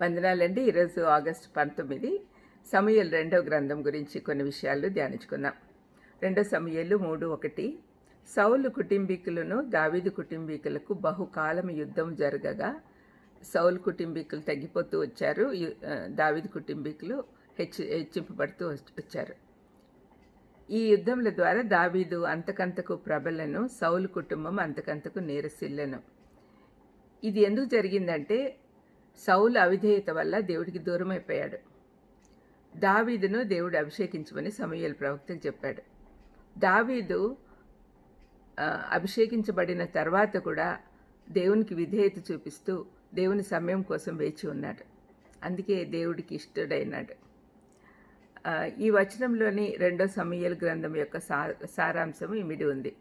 వందనాలండి. ఈరోజు ఆగస్టు పంతొమ్మిది. సమయలు రెండవ గ్రంథం గురించి కొన్ని విషయాలు ధ్యానించుకుందాం. రెండో సమయలు మూడు ఒకటి. సౌలు కుటుంబీకులను దావీదు కుటుంబీకులకు బహుకాలం యుద్ధం జరగగా సౌలు కుటుంబీకులు తగ్గిపోతూ వచ్చారు. దావీదు కుటుంబీకులు హెచ్చి హెచ్చింపబడుతూ వచ్చారు. ఈ యుద్ధముల ద్వారా దావీదు అంతకంతకు ప్రబలను సౌలు కుటుంబం అంతకంతకు నీరసిల్లను. ఇది ఎందుకు జరిగిందంటే సౌలు అవిధేయత వల్ల దేవుడికి దూరం అయిపోయాడు దావీదును దేవుడు అభిషేకించమని సమూయేలు ప్రవక్తకు చెప్పాడు. దావీదు అభిషేకించబడిన తర్వాత కూడా దేవునికి విధేయత చూపిస్తూ దేవుని సమయం కోసం వేచి ఉన్నాడు. అందుకే దేవుడికి ఇష్టడైనాడు. ఈ వచనంలోని రెండో సమయల గ్రంథం యొక్క సా సారాంశం ఇమిడి ఉంది.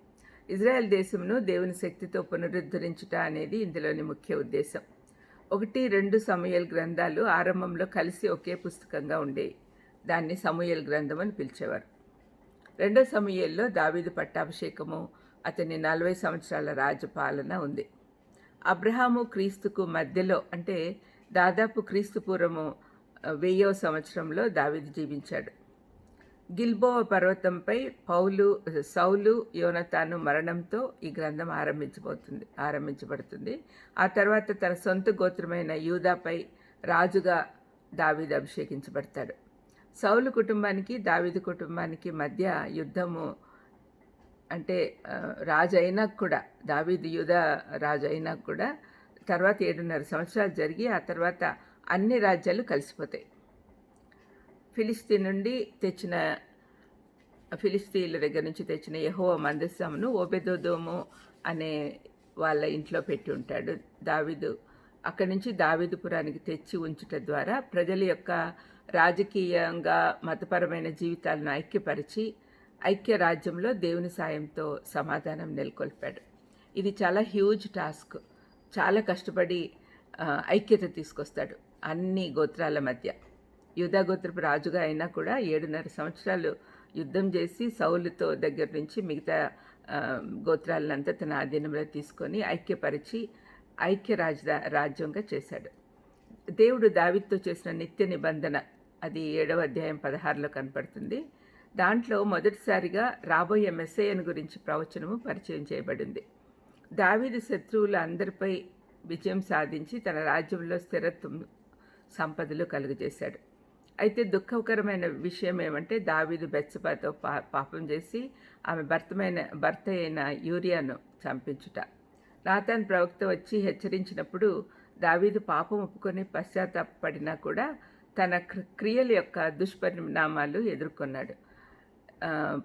ఇజ్రాయెల్ దేశమును దేవుని శక్తితో పునరుద్ధరించుట అనేది ఇందులోని ముఖ్య ఉద్దేశం. ఒకటి రెండు సమయల్ గ్రంథాలు ఆరంభంలో కలిసి ఒకే పుస్తకంగా ఉండేవి దాన్ని సమూయల్ గ్రంథం అని పిలిచేవారు. రెండో సమయంలో దావీదు పట్టాభిషేకము అతని నలభై సంవత్సరాల రాజపాలన ఉంది. అబ్రహాము క్రీస్తుకు మధ్యలో అంటే దాదాపు క్రీస్తు పూర్వము వెయ్యవ సంవత్సరంలో దావీదు జీవించాడు. గిల్బోవ పర్వతంపై పౌలు సౌలు యోనతాను మరణంతో ఈ గ్రంథం ఆరంభించబోతుంది ఆరంభించబడుతుంది. ఆ తర్వాత తన సొంత గోత్రమైన యూదాపై రాజుగా దావీదు అభిషేకించబడతాడు. సౌలు కుటుంబానికి దావీదు కుటుంబానికి మధ్య యుద్ధము అంటే రాజు అయినా కూడా దావీదు యూద రాజు అయినా కూడా తర్వాత ఏడున్నర సంవత్సరాలు జరిగి ఆ తర్వాత అన్ని రాజ్యాలు కలిసిపోతాయి. ఫిలిస్తీన్ నుండి తెచ్చిన ఫిలిస్తీన్ల దగ్గర నుంచి తెచ్చిన యహోవ మందస్సమును ఓబెదోదోము అనే వాళ్ళ ఇంట్లో పెట్టి ఉంటాడు. దావిదు అక్కడి నుంచి దావిదుపురానికి తెచ్చి ఉంచుట ద్వారా ప్రజల యొక్క రాజకీయంగా మతపరమైన జీవితాలను ఐక్యపరిచి ఐక్య రాజ్యంలో దేవుని సాయంతో సమాధానం నెలకొల్పాడు. ఇది చాలా హ్యూజ్ టాస్క్ చాలా కష్టపడి ఐక్యత తీసుకొస్తాడు అన్ని గోత్రాల మధ్య. యూదా గోత్రపు రాజుగా అయినా కూడా ఏడున్నర సంవత్సరాలు యుద్ధం చేసి సౌలుతో దగ్గర నుంచి మిగతా గోత్రాలనంతా తన ఆధీనంలో తీసుకొని ఐక్యపరిచి ఐక్య రాజ రాజ్యంగా చేశాడు. దేవుడు దావిత్తో చేసిన నిత్య నిబంధన అది ఏడవ అధ్యాయం పదహారులో కనపడుతుంది. దాంట్లో మొదటిసారిగా రాబోయే మెస్సయ్యను గురించి ప్రవచనము పరిచయం చేయబడింది. దావీదు శత్రువుల అందరిపై విజయం సాధించి తన రాజ్యంలో స్థిరత్వం సంపదలు కలుగజేశాడు. అయితే దుఃఖకరమైన విషయం ఏమంటే దావీదు బెచ్చపాతో పా పాపం చేసి ఆమె భర్తమైన భర్త అయిన యూరియాను చంపించుట. నాతాన్ ప్రవక్త వచ్చి హెచ్చరించినప్పుడు దావీదు పాపం ఒప్పుకొని పశ్చాత్తాపడినా కూడా తన క్రియల యొక్క దుష్పరిణామాలు ఎదుర్కొన్నాడు.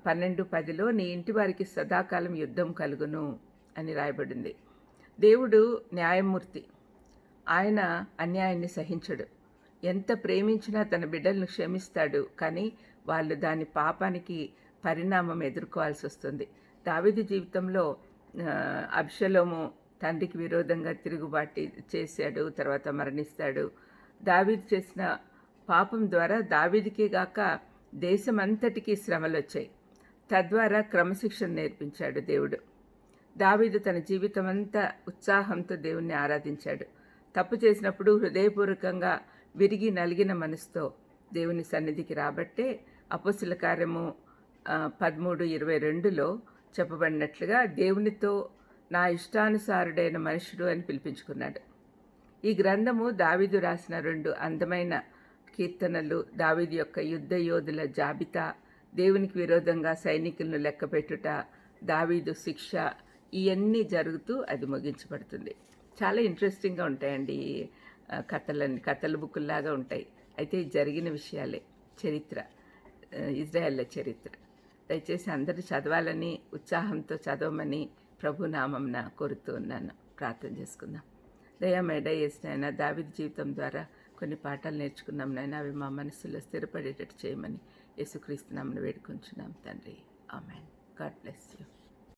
పన్నెండు పదిలో నీ ఇంటి వారికి సదాకాలం యుద్ధం కలుగును అని రాయబడింది. దేవుడు న్యాయమూర్తి. ఆయన అన్యాయాన్ని సహించడు. ఎంత ప్రేమించినా తన బిడ్డలను క్షమిస్తాడు కానీ వాళ్ళు దాని పాపానికి పరిణామం ఎదుర్కోవాల్సి వస్తుంది. దావిది జీవితంలో అభిషలోము తండ్రికి విరోధంగా తిరుగుబాటు చేశాడు తర్వాత మరణిస్తాడు. దావీదు చేసిన పాపం ద్వారా దావీదికే గాక దేశమంతటికీ శ్రమలు వచ్చాయి తద్వారా క్రమశిక్షణ నేర్పించాడు దేవుడు. దావీదు తన జీవితమంతా ఉత్సాహంతో దేవుణ్ణి ఆరాధించాడు. తప్పు చేసినప్పుడు హృదయపూర్వకంగా విరిగి నలిగిన మనసుతో దేవుని సన్నిధికి రాబట్టే అపసుల కార్యము పదమూడు ఇరవై రెండులో చెప్పబడినట్లుగా దేవునితో నా ఇష్టానుసారుడైన మనుషుడు అని పిలిపించుకున్నాడు. ఈ గ్రంథము దావీదు రాసిన రెండు అందమైన కీర్తనలు దావీదు యొక్క యుద్ధ యోధుల జాబితా దేవునికి విరోధంగా సైనికులను లెక్కపెట్టుట దావీదు శిక్ష ఇవన్నీ జరుగుతూ అది ముగించబడుతుంది. చాలా ఇంట్రెస్టింగ్గా ఉంటాయండి కథలన్నీ కథల బుక్కుల్లాగా ఉంటాయి. అయితే ఇది జరిగిన విషయాలే. చరిత్ర. ఇజ్రాయెల్ల చరిత్ర. దయచేసి అందరూ చదవాలని ఉత్సాహంతో చదవమని ప్రభునామంన కోరుతూ ఉన్నాను. ప్రార్థన చేసుకుందాం. దయామేడ నాయన దావిద్ జీవితం ద్వారా కొన్ని పాఠాలు నేర్చుకున్నాం నాయన. అవి మా మనసులో స్థిరపడేటట్టు చేయమని యేసుక్రీస్తు నామను వేడుకొంచున్నాం తండ్రి. ఆమెన్. God bless you.